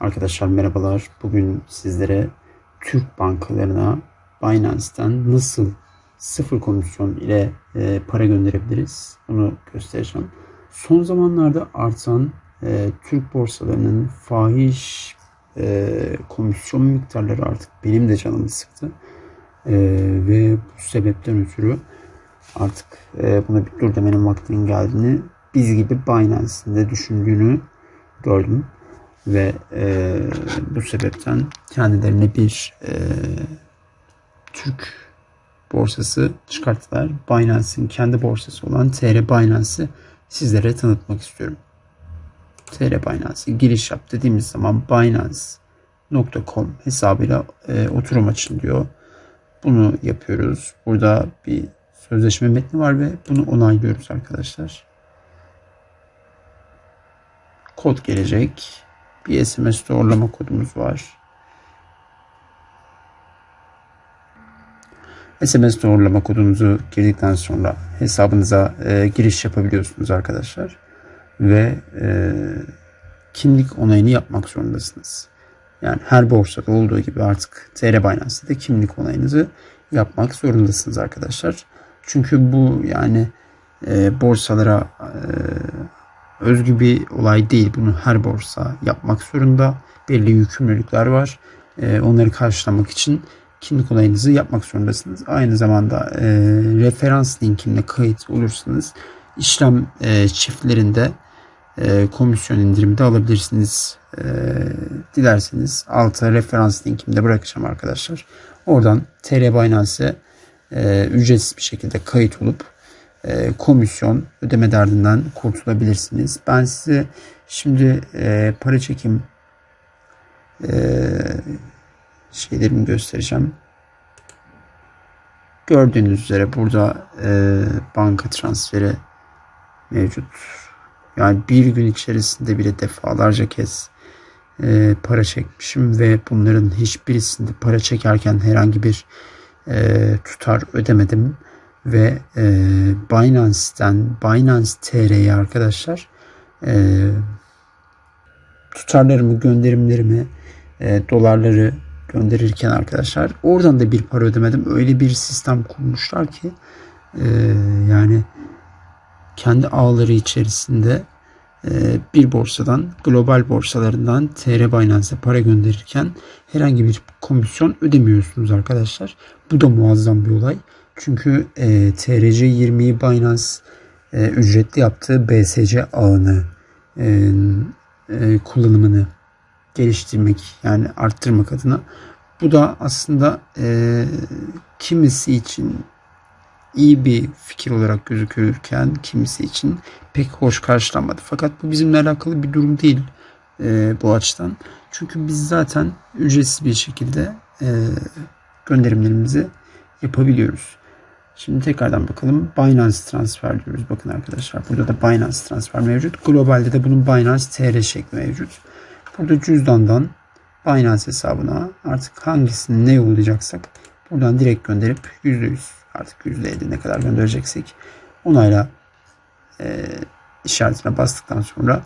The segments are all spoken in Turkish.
Arkadaşlar merhabalar. Bugün sizlere Türk bankalarına Binance'ten nasıl sıfır komisyon ile e, para gönderebiliriz bunu göstereceğim. Son zamanlarda artan e, Türk borsalarının fahiş e, komisyon miktarları artık benim de canımı sıktı. E, ve bu sebepten ötürü artık e, buna bir dur demenin vaktinin geldiğini biz gibi Binance'in de düşündüğünü gördüm ve e, bu sebepten kendilerine bir e, Türk borsası çıkarttılar. Binance'in kendi borsası olan TR Binance'ı sizlere tanıtmak istiyorum. TR Binance'e giriş yap dediğimiz zaman Binance.com hesabıyla e, oturum açın diyor. Bunu yapıyoruz. Burada bir sözleşme metni var ve bunu onaylıyoruz arkadaşlar. Kod gelecek bir SMS doğrulama kodumuz var. SMS doğrulama kodunuzu girdikten sonra hesabınıza e, giriş yapabiliyorsunuz arkadaşlar. Ve e, kimlik onayını yapmak zorundasınız. Yani her borsada olduğu gibi artık TR Binance'de de kimlik onayınızı yapmak zorundasınız arkadaşlar. Çünkü bu yani e, borsalara e, özgü bir olay değil. Bunu her borsa yapmak zorunda. Belli yükümlülükler var. E, onları karşılamak için kimlik olayınızı yapmak zorundasınız. Aynı zamanda e, referans linkine kayıt olursanız işlem e, çiftlerinde e, komisyon indirimi de alabilirsiniz. E, dilerseniz alta referans linkimi de bırakacağım arkadaşlar. Oradan TR Binance'e e, ücretsiz bir şekilde kayıt olup e, komisyon ödeme derdinden kurtulabilirsiniz. Ben size şimdi e, para çekim e, şeylerimi göstereceğim. Gördüğünüz üzere burada e, banka transferi mevcut. Yani bir gün içerisinde bile defalarca kez para çekmişim ve bunların hiçbirisinde para çekerken herhangi bir tutar ödemedim ve e, Binance'ten Binance TR'ye arkadaşlar e, tutarlarımı, gönderimlerimi, e, dolarları gönderirken arkadaşlar oradan da bir para ödemedim. Öyle bir sistem kurmuşlar ki e, yani kendi ağları içerisinde e, bir borsadan global borsalarından TR Binance'e para gönderirken herhangi bir komisyon ödemiyorsunuz arkadaşlar. Bu da muazzam bir olay. Çünkü e, TRC20'yi Binance e, ücretli yaptığı BSC ağını e, e, kullanımını geliştirmek yani arttırmak adına bu da aslında e, kimisi için iyi bir fikir olarak gözükürken kimisi için pek hoş karşılanmadı. Fakat bu bizimle alakalı bir durum değil e, bu açıdan. Çünkü biz zaten ücretsiz bir şekilde e, gönderimlerimizi yapabiliyoruz. Şimdi tekrardan bakalım. Binance transfer diyoruz. Bakın arkadaşlar burada da Binance transfer mevcut. Globalde de bunun Binance TR şekli mevcut. Burada cüzdandan Binance hesabına artık hangisini ne yollayacaksak buradan direkt gönderip %100 artık %50 ne kadar göndereceksek onayla e, işaretine bastıktan sonra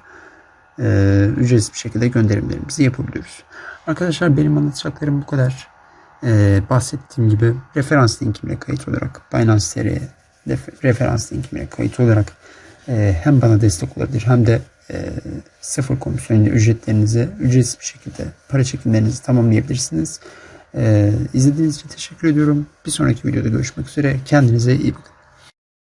e, ücretsiz bir şekilde gönderimlerimizi yapabiliyoruz. Arkadaşlar benim anlatacaklarım bu kadar e, bahsettiğim gibi referans linkimle kayıt olarak Binance TR'ye referans linkimle kayıt olarak e, hem bana destek olabilir hem de e, sıfır komisyonuyla ücretlerinizi ücretsiz bir şekilde para çekimlerinizi tamamlayabilirsiniz. E, izlediğiniz için teşekkür ediyorum. Bir sonraki videoda görüşmek üzere. Kendinize iyi bakın.